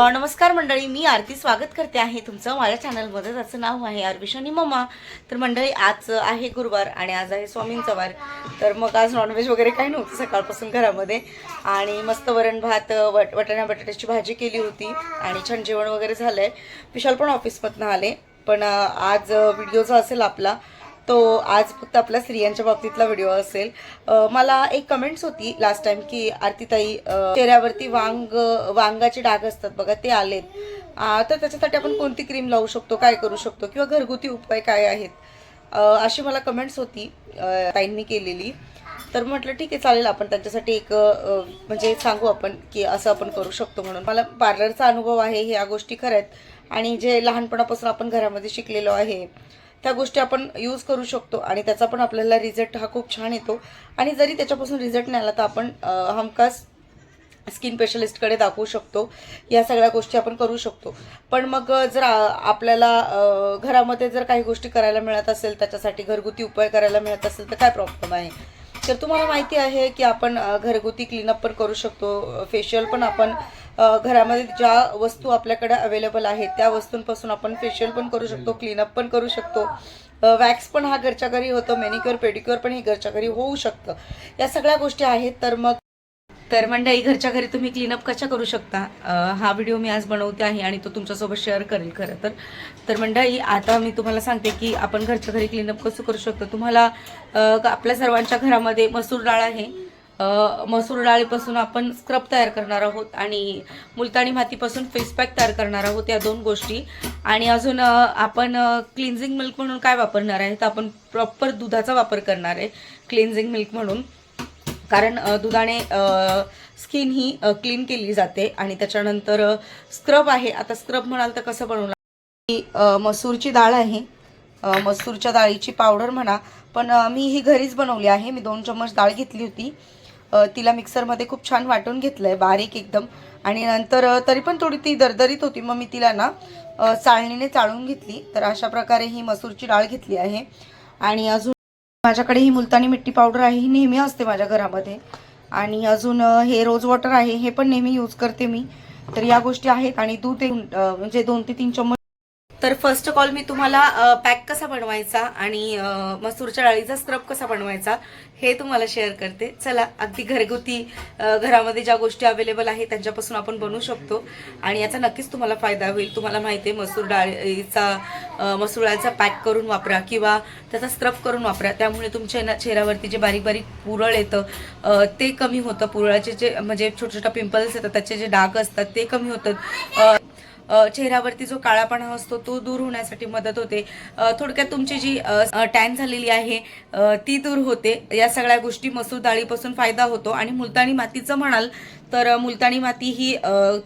नमस्कार मंडळी मी आरती स्वागत करते आहे तुमचं. माझ्या चॅनलमध्ये त्याचं नाव आहे आरविशनी मम्मा तर मंडळी आज आहे गुरुवार आणि आज आहे स्वामींचा वार तर मग आज नॉनव्हेज वगैरे काही नव्हतं सकाळपासून घरामध्ये. आणि मस्त वरण भात वट वटाणा बटाट्याची भाजी केली होती आणि छान जेवण वगैरे झालं आहे विशाल पण ऑफिसमधनं आले. पण आज व्हिडिओचा असेल आपला तो आज फक्त आपल्या स्त्रियांच्या बाबतीतला व्हिडिओ असेल. मला एक कमेंट्स होती लास्ट टाइम की आरतीताई चेहऱ्यावरती वांग वांगाचे डाग असतात बघा ते आलेत. तर त्याच्यासाठी आपण कोणती क्रीम लावू शकतो काय करू शकतो किंवा घरगुती उपाय काय आहेत? अशी मला कमेंट्स होती ताईंनी केलेली. तर म्हटलं ठीक आहे चालेल आपण त्यांच्यासाठी एक म्हणजे सांगू आपण की असं आपण करू शकतो म्हणून. मला पार्लरचा अनुभव आहे ह्या गोष्टी खऱ्या आहेत. आणि जे लहानपणापासून आपण घरामध्ये शिकलेलो आहे त्या गोष्टी आपण यूज करू शकतो आणि त्याचा पण आपल्याला रिझल्ट हा खूप छान येतो. आणि जरी त्याच्यापासून रिझल्ट नाही आला तर आपण हमखास स्किन स्पेशलिस्टकडे दाखवू शकतो. या सगळ्या गोष्टी आपण करू शकतो. पण मग जर आपल्याला घरामध्ये जर काही गोष्टी करायला मिळत असेल त्याच्यासाठी घरगुती उपाय करायला मिळत असेल तर काय प्रॉब्लेम आहे? तर तुम्हाला माहिती आहे की आपण घरगुती क्लीनअप पण करू शकतो. फेशियल पण आपण घरामध्ये ज्या वस्तू आपल्याकडे अवेलेबल आहेत त्या वस्तूंपासून आपण फेशियल पण करू शकतो क्लीनअप पण करू शकतो. वॅक्स पण हा घरच्या घरी होतो मेनिक्युअर पेडिक्युअर पण हे घरच्या घरी होऊ शकतं. या सगळ्या गोष्टी आहेत तर मग तर मंडळी घरच्या घरी तुम्ही क्लीनअप कशा करू शकता? हा व्हिडिओ मी आज बनवते आहे आणि तो तुमच्यासोबत शेअर करेल खरं तर. तर मंडळी आता मी तुम्हाला सांगते की आपण घरच्या घरी क्लीनअप कसं करू शकतो. तुम्हाला आपल्या सर्वांच्या घरामध्ये मसूर डाळ आहे. मसूर डाळीपासून आपण स्क्रब तयार करणार आहोत आणि मुलतानी मातीपासून फेस पॅक तयार करणार आहोत या दोन गोष्टी. आणि अजून आपण क्लिन्झिंग मिल्क म्हणून काय वापरणार आहे? तर आपण प्रॉपर दुधाचा वापर करणार आहे क्लिन्झिंग मिल्क म्हणून. कारण दुधाने स्किन ही क्लीन केली जाते आणि त्याच्यानंतर स्क्रब आहे. आता स्क्रब म्हणाल तर कसं बनवणार? ही मसूरची डाळ आहे. मसूरच्या डाळीची पावडर म्हणा. पण मी ही घरीच बनवली आहे. मी दोन चम्मच डाळ घेतली होती. तिला मिक्सरमध्ये खूप छान वाटून घेतलं आहे बारीक एकदम. आणि नंतर तरी पण थोडी ती दरदरीत होती मग मी तिला ना चाळणीने चाळून घेतली. तर अशा प्रकारे ही मसूरची डाळ घेतली आहे. आणि अजून माझ्याकडे ही मुलतानी मिट्टी पावडर आहे ही नेहमी असते माझ्या घरामध्ये. आणि अजून हे रोज वॉटर आहे हे पण नेहमी यूज करते मी. तर या गोष्टी आहेत आणि दूध म्हणजे दोन ते तीन चम्मच तर फर्स्ट ऑफ ऑल मी तुम्हाला पॅक कसा बनवायचा आणि मसूरच्या डाळीचा स्क्रब कसा बनवायचा हे तुम्हाला शेअर करते. चला अगदी घरगुती घरामध्ये ज्या गोष्टी अवेलेबल आहेत त्यांच्यापासून आपण बनवू शकतो. आणि याचा नक्कीच तुम्हाला फायदा होईल. तुम्हाला माहिती आहे मसूर डाळीचा मसूर डाळीचा पॅक करून वापरा किंवा त्याचा स्क्रब करून वापरा. त्यामुळे तुमच्या ना चेहऱ्यावरती जे बारीक बारीक पुरळ येतं ते कमी होतं. पुरळाचे जे म्हणजे छोटे छोटे पिंपल्स येतात त्याचे जे डाग असतात ते कमी होतात. चेहऱ्यावरती जो काळापणा असतो तो दूर होण्यासाठी मदत होते. थोडक्यात तुमची जी टॅन झालेली आहे ती दूर होते. या सगळ्या गोष्टी मसूर डाळीपासून फायदा होतो. आणि मुलतानी मातीचं म्हणाल तर मुलतानी माती ही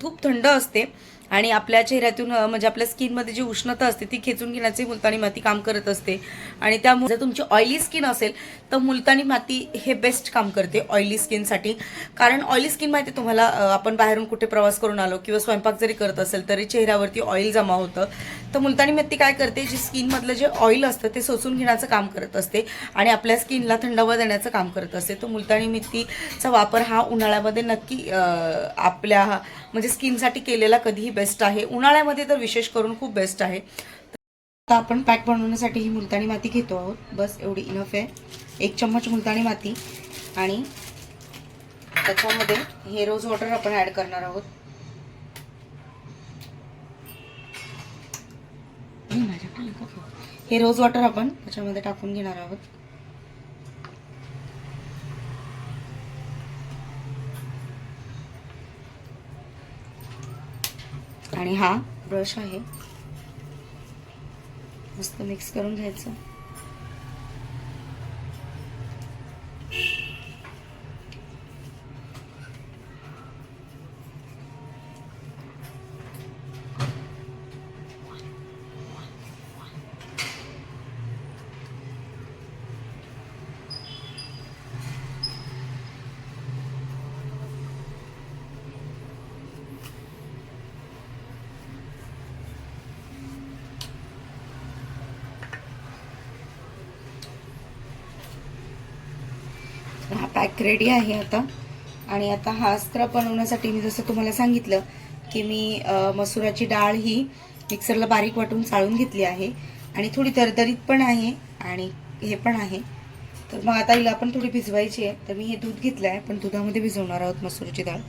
खूप थंड असते. आणि आपल्या चेहऱ्यातून म्हणजे आपल्या स्किनमध्ये जी उष्णता असते ती खेचून घेण्याचे मुलतानी माती काम करत असते. आणि त्यामुळे जर तुमची ऑइली स्किन असेल तर मुलतानी माती हे बेस्ट काम करते ऑइली स्किनसाठी कारण ऑइली स्किन माहिती तुम्हाला आपण बाहेरून कुठे प्रवास करून आलो किंवा स्वयंपाक जरी करत असेल तरी चेहऱ्यावरती ऑइल जमा होतं. तर मुलतानी माती काय करते जी स्किनमधलं जे ऑइल असतं ते सोसून घेण्याचं काम करत असते आणि आपल्या स्किनला थंडावा देण्याचं काम करत असते. तर मुलतानी मेथीचा वापर हा उन्हाळ्यामध्ये नक्की आपल्या म्हणजे स्किनसाठी केलेला कधीही बेस्ट आहे. उन्हाळ्यामध्ये तर विशेष करून खूप बेस्ट आहे. आता आपण पॅक बनवण्यासाठी ही मुलतानी माती घेतो आहोत. बस एवढी इनफ आहे. एक चम्मच मुलतानी माती आणि त्याच्यामध्ये हे रोज वॉटर आपण ॲड करणार आहोत. हे रोज वॉटर आपण त्याच्यामध्ये टाकून घेणार आहोत. आणि हा ब्रश आहे. मस्त मिक्स करून घ्यायचं. पॅक रेडी आहे आता. आणि आता हा स्क्रब बनवण्यासाठी मी जसं तुम्हाला सांगितलं की मी मसुराची डाळ ही मिक्सरला बारीक वाटून चाळून घेतली आहे. आणि थोडी दरदरीत पण आहे आणि हे पण आहे. तर मग आता हिला आपण थोडी भिजवायची आहे. तर मी हे दूध घेतलं आहे पण दुधामध्ये भिजवणार आहोत मसूरची डाळ.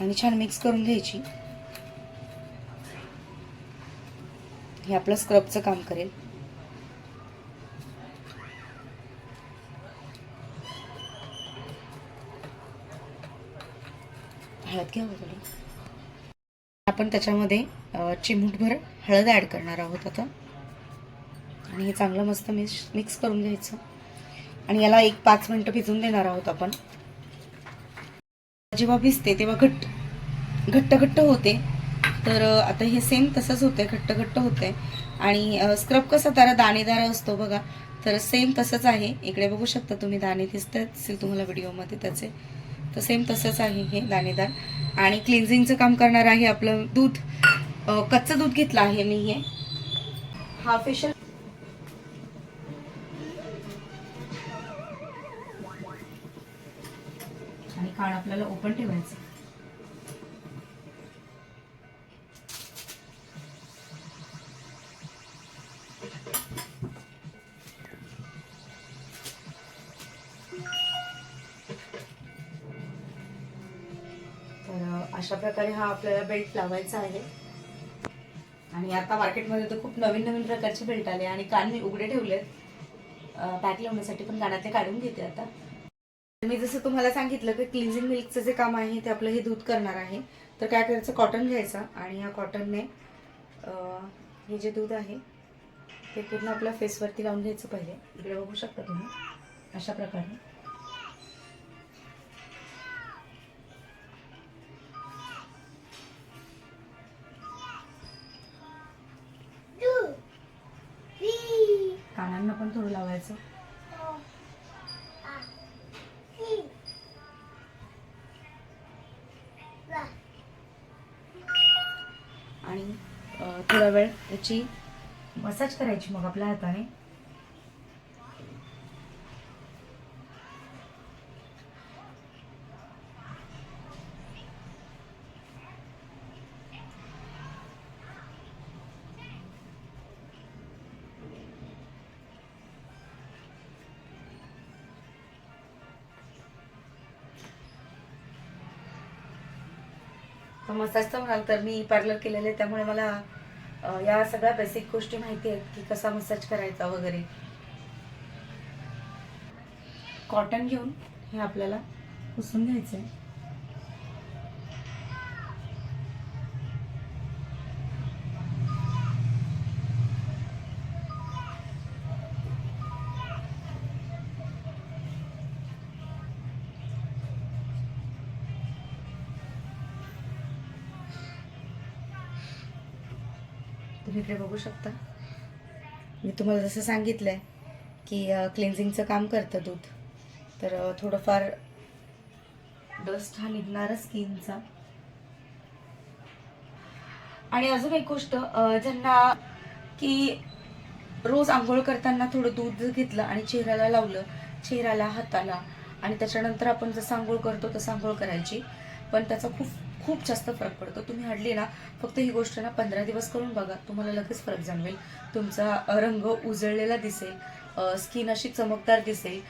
आणि छान मिक्स करून घ्यायची. हे आपलं स्क्रबचं काम करेल. हळद घ्या थोडी आपण त्याच्यामध्ये चिमूटभर हळद ॲड करणार आहोत आता. आणि हे चांगलं मस्त मिक्स मिक्स करून घ्यायचं. आणि याला एक पाच मिनटं भिजून देणार आहोत आपण. जेव्हा भिजते तेव्हा घट्ट घट्ट घट्ट होते. तर आता हे सेम तसंच होते घट्ट घट्ट होते आणि स्क्रब कसा त्याला दाणेदार असतो बघा. तर सेम तसंच आहे. इकडे बघू शकता तुम्ही दाणे दिसत असतील तुम्हाला व्हिडिओमध्ये त्याचे. तर सेम तसंच आहे हे दाणेदार. आणि क्लिन्झिंगचं काम करणार आहे आपलं दूध. कच्चं दूध घेतलं आहे मी हे. हा फेशियल आणि काळ आपल्याला ओपन ठेवायचं. अशा प्रकारे हा आपल्याला बेल्ट लावायचा आहे. आणि आता मार्केटमध्ये तर खूप नवीन नवीन प्रकारचे बेल्ट आले आणि कान मी उघडे ठेवलेत. पॅक लावण्यासाठी पण कानातले काढून घेते आता. मी जसं तुम्हाला सांगितलं की क्लिन्झिंग मिल्कचं जे काम आहे ते आपलं हे दूध करणार आहे. तर काय करायचं? कॉटन घ्यायचा आणि या कॉटनने हे जे दूध आहे ते पूर्ण आपल्या फेसवरती लावून घ्यायचं पहिले. इकडे बघू शकता तुम्ही. अशा प्रकारे. पण आणि थोडा वेळ त्याची मसाज करायची मग आपल्या हाताने. मसाजचं म्हणाल तर मी पार्लर केलेलं आहे त्यामुळे मला या सगळ्या बेसिक गोष्टी माहिती आहेत की कसा मसाज करायचा वगैरे. कॉटन घेऊन हे आपल्याला पुसून घ्यायचं आहे तुम्ही इकडे बघू शकता. मी तुम्हाला जसं सांगितलं आहे की क्लिन्झिंगचं काम करतं दूध. तर थोडंफार डस्ट हा निघणारच स्किनचा. आणि अजून एक गोष्ट ज्यांना की रोज आंघोळ करताना थोडं दूध घेतलं आणि चेहऱ्याला लावलं चेहऱ्याला हाताला आणि त्याच्यानंतर आपण जसं आंघोळ करतो तसं आंघोळ करायची. पण त्याचा खूप खूप जास्त फरक पडतो. तुम्ही हडली ना फक्त ही गोष्ट ना पंधरा दिवस करून बघा तुम्हाला लगेच फरक जाणवेल. तुमचा रंग उजळलेला दिसेल स्किन अशी चमकदार दिसेल.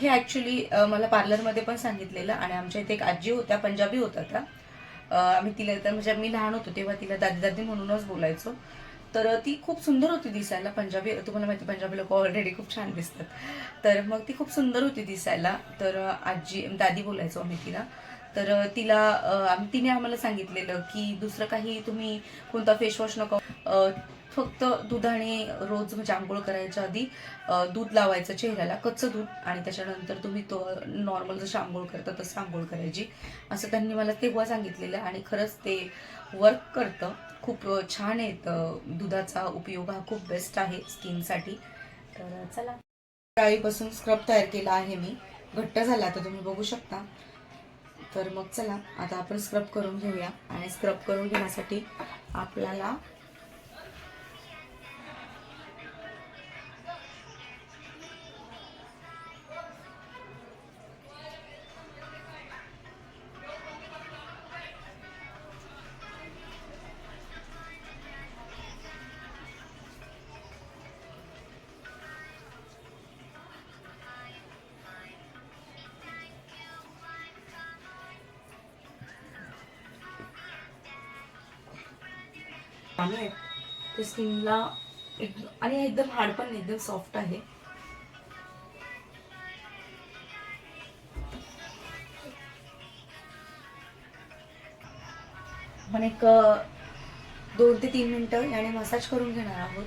हे ॲक्च्युली मला पार्लरमध्ये पण सांगितलेलं आणि आमच्या इथे एक आजी होत्या पंजाबी होत्या त्या. आम्ही तिला तर म्हणजे मी लहान होतो तेव्हा तिला दादी दादी म्हणूनच बोलायचो. तर ती खूप सुंदर होती दिसायला पंजाबी तुम्हाला माहिती पंजाबी लोक ऑलरेडी खूप छान दिसतात. तर मग ती खूप सुंदर होती दिसायला. तर आजी दादी बोलायचो आम्ही तिला. तर तिला तिने आम्हाला सांगितलेलं की दुसरं काही तुम्ही कोणता फेसवॉश नको. फक्त दुधाने रोज म्हणजे आंघोळ करायच्या आधी दूध लावायचं चेहऱ्याला कच्चं दूध आणि त्याच्यानंतर तुम्ही तो नॉर्मल जसं आंघोळ करता तसं आंघोळ करायची. असं त्यांनी मला तेव्हा सांगितलेलं आणि खरंच ते वर्क करतं. खूप छान येतं दुधाचा उपयोग. हा खूप बेस्ट आहे स्किनसाठी. तर चला. डाळीपासून स्क्रब तयार केला आहे मी. घट्ट झाला तर तुम्ही बघू शकता. तर मग चला आता आपण स्क्रब करून घेऊया. आणि स्क्रब करून घेण्यासाठी आपल्याला पाणी आहेत ते स्किनला एकदम आणि एकदम हार्ड पण नाही, एकदम सॉफ्ट आहे. आपण एक दोन ते तीन मिनटं याने मसाज करून घेणार आहोत.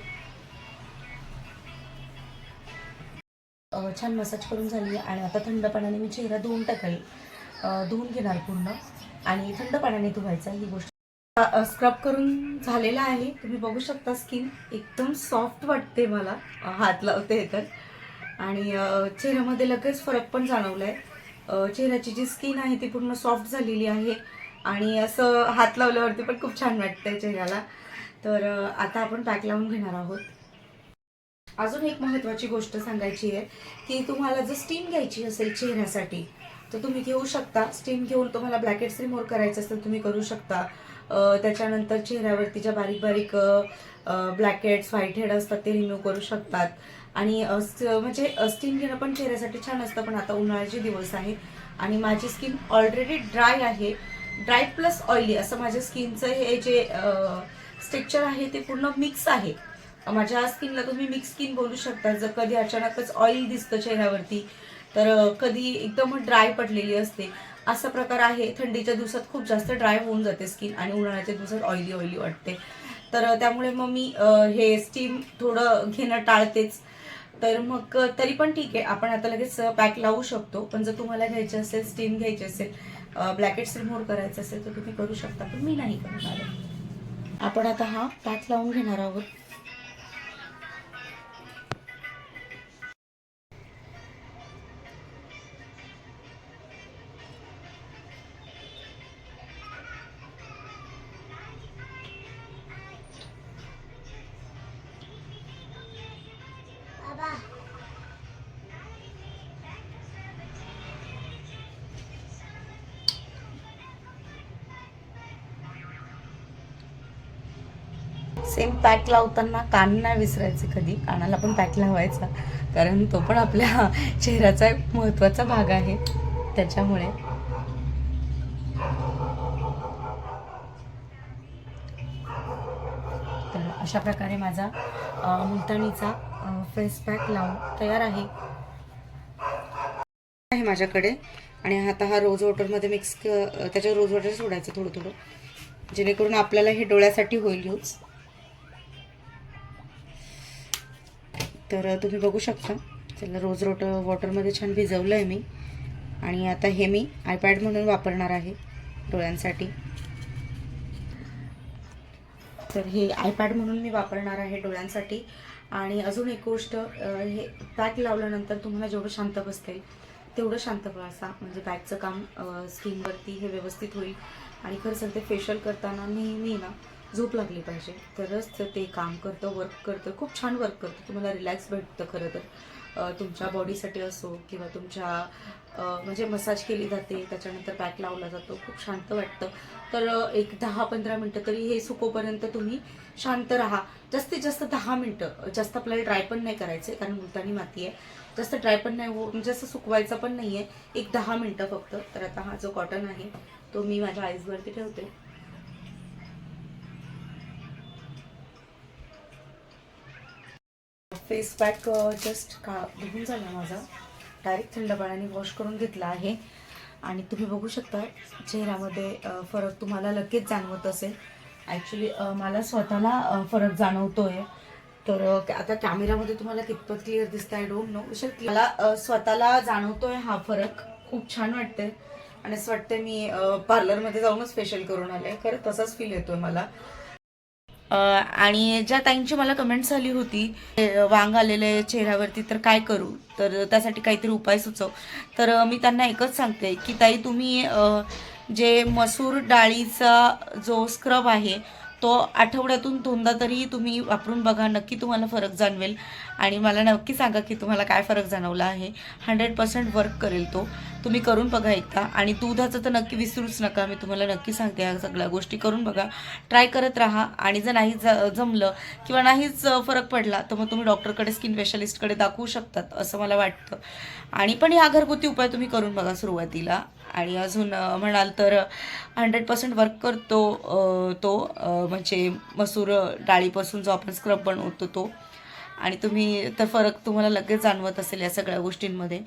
छान मसाज करून झाली आणि आता थंड पाण्याने मी चेहरा धुवून टाकेल. धुवून घेणार पूर्ण. आणि थंड पाण्याने धुवायचा ही गोष्ट. स्क्रब करून झालेला आहे. तुम्ही बघू शकता स्किन एकदम सॉफ्ट वाटते मला. हात लावते हे तर. आणि चेहऱ्यामध्ये लगेच फरक पण जाणवलाय. चेहऱ्याची जी स्किन आहे ती पूर्ण सॉफ्ट झालेली आहे. आणि असं हात लावल्यावरती पण खूप छान वाटतंय चेहऱ्याला. तर आता आपण पॅक लावून घेणार आहोत. अजून एक महत्त्वाची गोष्ट सांगायची आहे की तुम्हाला जर स्टीम घ्यायची असेल चेहऱ्यासाठी तर तुम्ही घेऊ शकता. स्टीम घेऊन तुम्हाला ब्लॅकेट्स रिमूव्ह करायचं असेल तुम्ही करू शकता. त्याच्यानंतर चेहऱ्यावरती ज्या बारीक बारीक ब्लॅकेट्स व्हाईट हेड असतात ते रिमूव्ह करू शकतात. आणि म्हणजे स्किन घेणं पण चेहऱ्यासाठी छान असतं पण आता उन्हाळ्याचे दिवस आहेत आणि माझी स्किन ऑलरेडी ड्राय आहे. ड्राय प्लस ऑइली असं माझ्या स्किनचं हे जे स्ट्रक्चर आहे ते पूर्ण मिक्स आहे. माझ्या स्किनला तुम्ही मिक्स स्किन बोलू शकता. जर कधी अचानकच ऑइल दिसतं चेहऱ्यावरती तर कधी एकदम ड्राय पडलेली असते. असा प्रकार आहे. थंडीच्या दिवसात खूप जास्त ड्राय होऊन जाते स्किन आणि उन्हाळ्याच्या दिवसात ऑइली ऑइली वाटते. तर त्यामुळे मग मी हे स्टीम थोडं घेणं टाळतेच. तर मग तरी पण ठीक आहे. आपण आता लगेच पॅक लावू शकतो. पण जर तुम्हाला घ्यायचे असेल स्टीम घ्यायची असेल ब्लॅकेट्स रिमूव्ह करायचं असेल तर तुम्ही करू शकता. पण मी नाही करणार आपण आता हा पॅक लावून घेणार आहोत. सेम पॅक लावताना कान नाही विसरायचे कधी. कानाला पण पॅक लावायचा. कारण तो पण आपल्या चेहऱ्याचा एक महत्त्वाचा भाग आहे. त्याच्यामुळे. तर अशा प्रकारे माझा मुलतानीचा फेस पॅक लावून तयार आहे. आहे माझ्याकडे. आणि आता हा रोज वॉटरमध्ये मिक्स त्याच्यावर रोज वॉटर सोडायचं थोडं थोडं. जेणेकरून आपल्याला हे डोळ्यासाठी होईल यूज तर तुम्ही बघू शकता. त्याला रोज रोट वॉटरमध्ये छान भिजवलं आहे मी. आणि आता हे मी आयपॅड म्हणून वापरणार आहे डोळ्यांसाठी. तर हे आयपॅड म्हणून मी वापरणार आहे डोळ्यांसाठी. आणि अजून एक गोष्ट हे पॅक लावल्यानंतर तुम्हाला जेवढं शांत बसता येईल तेवढं शांत बसा. म्हणजे पॅकचं काम स्किनवरती हे व्यवस्थित होईल. आणि खरं सांगते फेशियल करताना नेहमी ना झोप लागली पाहिजे. तरच ते- ते काम करतं वर्क करतं खूप छान वर्क करतं. तुम्हाला रिलॅक्स भेटतं खरं तर. तुमच्या बॉडीसाठी असो किंवा तुमच्या म्हणजे मसाज केली जाते त्याच्यानंतर पॅक लावला जातो. खूप शांत वाटतं. तर एक दहा पंधरा मिनटं तरी हे सुकोपर्यंत तुम्ही शांत राहा. जास्तीत जास्त दहा मिनटं. जास्त आपल्याला ड्राय पण नाही करायचे कारण मुलतानी माती आहे. जास्त ड्राय पण नाही हो म्हणजे असं सुकवायचं पण नाही आहे एक दहा मिनटं फक्त. तर आता हा जो कॉटन आहे तो मी माझ्या आईजवरती ठेवते. फेस पॅक जस्ट का धुवून झाला माझा. डायरेक्ट थंड पाण्याने वॉश करून घेतला आहे. आणि तुम्ही बघू शकता चेहऱ्यामध्ये फरक तुम्हाला लगेच जाणवत असेल. ॲक्च्युली मला स्वतःला फरक जाणवतो आहे तर आता कॅमेरामध्ये तुम्हाला कितपत क्लिअर दिसत आहे डोंट नो मला स्वतःला जाणवतो आहे हा फरक. खूप छान वाटतंय. आणि असं वाटतंय मी पार्लरमध्ये जाऊनच फेशियल करून आले. खरं तसाच फील येतोय मला. आणि ज्या ताईंची मला कमेंट्स आली होती वांग आलेले चेहऱ्यावरती तर काय करू? तर त्यासाठी काहीतरी उपाय सुचव. तर मी त्यांना एकच सांगते की ताई तुम्ही जे मसूर डाळीचा जो स्क्रब आहे तो आठवड्यातून दोनदा तरी तुम्ही वापरून बघा नक्की तुम्हाला फरक जाणवेल. आणि मला नक्की सांगा की तुम्हाला काय फरक जाणवला आहे. हंड्रेड पर्सेंट वर्क करेल तो. तुम्ही करून बघा एकदा. आणि दुधाचं तर नक्की विसरूच नका. मी तुम्हाला नक्की सांगते ह्या सगळ्या गोष्टी करून बघा. ट्राय करत राहा. आणि जर नाही ज- जमलं किंवा नाहीच फरक पडला तर मग तुम्ही डॉक्टरकडे स्किन स्पेशालिस्टकडे दाखवू शकतात असं मला वाटतं. आणि पण ह्या घरगुती उपाय तुम्ही करून बघा सुरुवातीला. आणि अजून म्हणाल तर हंड्रेड पर्सेंट वर्क करतो तो म्हणजे मसूर डाळीपासून जो आपण स्क्रब बनवतो तो. आणि तुम्ही तर फरक तुम्हाला लगेच जाणवत असेल या सगळ्या गोष्टींमध्ये.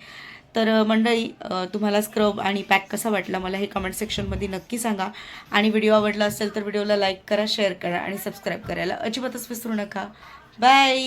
तर मंडळी तुम्हाला स्क्रब आणि पॅक कसा वाटला मला हे कमेंट सेक्शनमध्ये नक्की सांगा. आणि व्हिडिओ आवडला असेल तर व्हिडिओला लाईक करा शेअर करा आणि सबस्क्राईब करायला अजिबातच विसरू नका. बाय